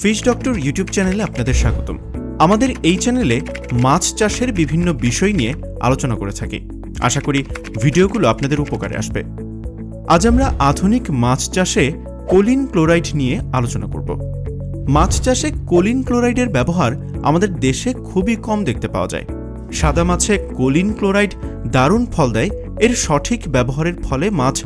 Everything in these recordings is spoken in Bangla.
ফিশ ডক্টর ইউটিউব চ্যানেলে আপনাদের স্বাগতম। আমাদের এই চ্যানেলে মাছ চাষের বিভিন্ন বিষয় নিয়ে আলোচনা করে থাকি। আশা করি ভিডিওগুলো আপনাদের উপকারে আসবে। আজ আমরা আধুনিক মাছ চাষে কোলিন ক্লোরাইড নিয়ে আলোচনা করব। মাছ চাষে কোলিন ক্লোরাইডের ব্যবহার আমাদের দেশে খুবই কম দেখতে পাওয়া যায়। সাদা মাছে কোলিন ক্লোরাইড দারুণ ফল দেয়, এর সঠিক ব্যবহারের ফলে মাছ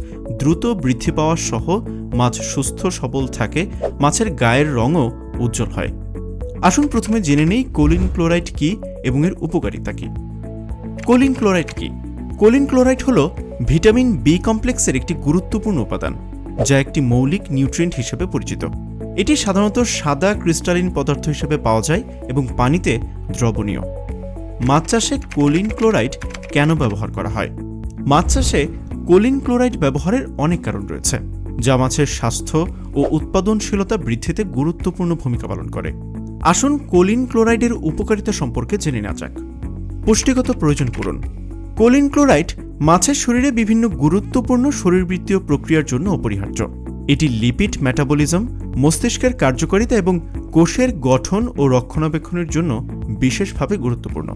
দ্রুত বৃদ্ধি পাওয়া সহ মাছ সুস্থ সবল থাকে, মাছের গায়ের রঙও উজ্জ্বল হয়। আসুন প্রথমে জেনে নেই কোলিন ক্লোরাইড কি এবং এর উপকারিতা কি। কোলিন ক্লোরাইড কি? কোলিন ক্লোরাইড হল ভিটামিন বি কমপ্লেক্সের একটি গুরুত্বপূর্ণ উপাদান, যা একটি মৌলিক নিউট্রিয়েন্ট হিসেবে পরিচিত। এটি সাধারণত সাদা ক্রিস্টালিন পদার্থ হিসেবে পাওয়া যায় এবং পানিতে দ্রবণীয়। মাছ চাষে কোলিন ক্লোরাইড কেন ব্যবহার করা হয়? মাছ চাষে কোলিন ক্লোরাইড ব্যবহারের অনেক কারণ রয়েছে, যা মাছের স্বাস্থ্য ও উৎপাদনশীলতা বৃদ্ধিতে গুরুত্বপূর্ণ ভূমিকা পালন করে। আসুন কোলিন ক্লোরাইডের উপকারিতা সম্পর্কে জেনে নেওয়া যাক। পুষ্টিগত প্রয়োজন পূরণ। কোলিন ক্লোরাইড মাছের শরীরে বিভিন্ন গুরুত্বপূর্ণ শরীরবৃত্তীয় প্রক্রিয়ার জন্য অপরিহার্য। এটি লিপিড মেটাবলিজম, মস্তিষ্কের কার্যকারিতা এবং কোষের গঠন ও রক্ষণাবেক্ষণের জন্য বিশেষভাবে গুরুত্বপূর্ণ।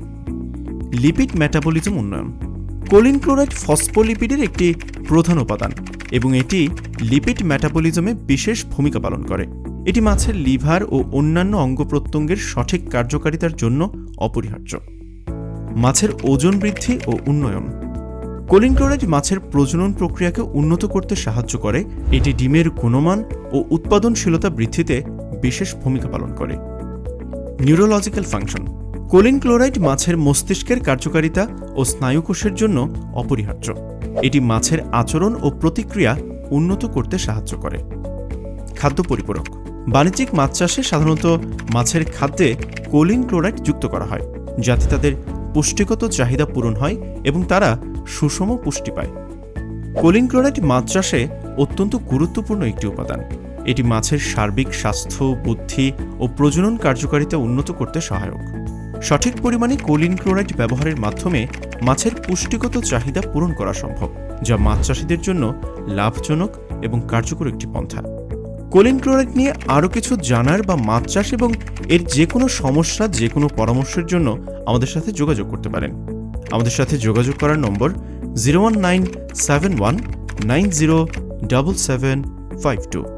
লিপিড মেটাবলিজম উন্নয়ন। কোলিন ক্লোরাইড ফসফোলিপিডের একটি প্রধান উপাদান এবং এটি লিপিড মেটাবলিজমে বিশেষ ভূমিকা পালন করে। এটি মাছের লিভার ও অন্যান্য অঙ্গ প্রত্যঙ্গের সঠিক কার্যকারিতার জন্য অপরিহার্য। মাছের ওজন বৃদ্ধি ও উন্নয়ন। কোলিন ক্লোরাইড মাছের প্রজনন প্রক্রিয়াকে উন্নত করতে সাহায্য করে। এটি ডিমের গুণমান ও উৎপাদনশীলতা বৃদ্ধিতে বিশেষ ভূমিকা পালন করে। Neurological function. কোলিন ক্লোরাইড মাছের মস্তিষ্কের কার্যকারিতা ও স্নায়ুকোষের জন্য অপরিহার্য। এটি মাছের আচরণ ও প্রতিক্রিয়া উন্নত করতে সাহায্য করে। খাদ্য পরিপূরক। বাণিজ্যিক মাছ চাষে সাধারণত মাছের খাদ্যে কোলিন ক্লোরাইড যুক্ত করা হয়, যাতে তাদের পুষ্টিগত চাহিদা পূরণ হয় এবং তারা সুষম পুষ্টি পায়। কোলিন ক্লোরাইড মাছ চাষে অত্যন্ত গুরুত্বপূর্ণ একটি উপাদান। এটি মাছের সার্বিক স্বাস্থ্য, বুদ্ধি ও প্রজনন কার্যকারিতা উন্নত করতে সহায়ক। সঠিক পরিমাণে কোলিন ক্লোরাইড ব্যবহারের মাধ্যমে মাছের পুষ্টিগত চাহিদা পূরণ করা সম্ভব, যা মাছ চাষিদের জন্য লাভজনক এবং কার্যকর একটি পন্থা। কোলিন ক্লোরাইড নিয়ে আরও কিছু জানার বা মাছ চাষ এবং এর যে কোনো সমস্যা যে কোনো পরামর্শের জন্য আমাদের সাথে যোগাযোগ করতে পারেন। আমাদের সাথে যোগাযোগ করার number zero one nine seven one nine zero double seven five two.